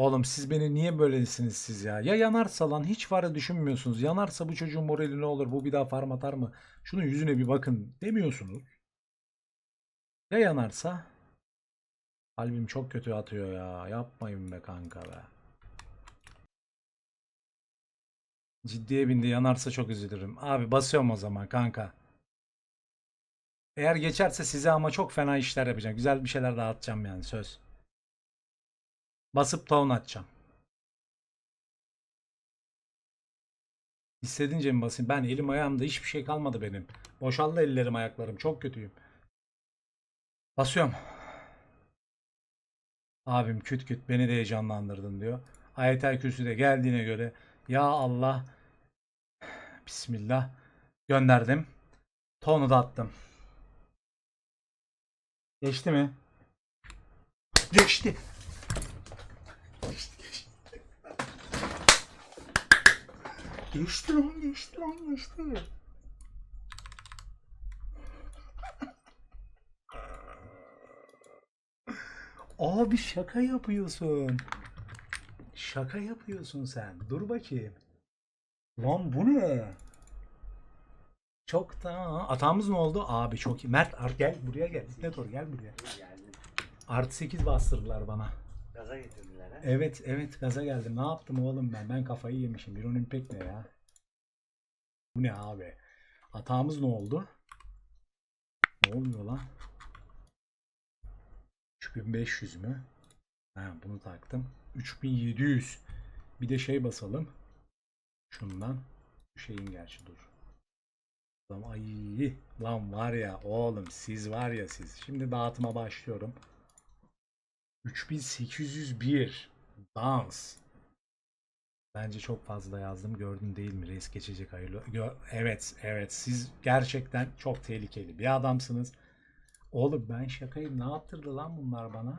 Oğlum siz beni niye böylesiniz siz ya? Ya yanarsa lan hiç var ya düşünmüyorsunuz. Yanarsa bu çocuğun morali ne olur? Bu bir daha farm atar mı? Şunun yüzüne bir bakın demiyorsunuz. Ya yanarsa? Kalbim çok kötü atıyor ya. Yapmayın be kanka be. Ciddiye bindi yanarsa çok üzülürüm. Abi basıyorum o zaman kanka. Eğer geçerse size ama çok fena işler yapacağım. Güzel bir şeyler dağıtacağım yani söz. Basıp taun atacağım. Hissedince mi basayım? Ben elim ayağımda hiçbir şey kalmadı benim. Boşaldı ellerim ayaklarım. Çok kötüyüm. Basıyorum. Abim küt küt beni de heyecanlandırdın diyor. Ayetel Kürsü de geldiğine göre ya Allah Bismillah gönderdim. Tonu da attım. Geçti mi? Geçti, Geçti lan geçti lan geçti. Abi şaka yapıyorsun. Şaka yapıyorsun sen. Dur bakayım. Lan bu ne? Çok da atağımız ne oldu? Abi çok iyi. Mert gel buraya gel. Netor gel buraya. Artı 8 bastırdılar bana. Gaza getirdiler ha. Evet evet gaza geldim. Ne yaptım oğlum ben? Ben kafayı yemişim. Bir olimpik ne ya? Bu ne abi? Atağımız ne oldu? Ne oluyor lan? 3500 mü? Ha, bunu taktım. 3700. Bir de şey basalım. Şundan. Şeyin gerçi dur. Ay lan var ya oğlum siz var ya siz. Şimdi dağıtıma başlıyorum. 3801 dans. Bence çok fazla yazdım. Gördün değil mi? Reis geçecek hayırlı. Gö- evet, evet. Siz gerçekten çok tehlikeli bir adamsınız. Oğlum ben şakayım. Ne yaptırdı lan bunlar bana?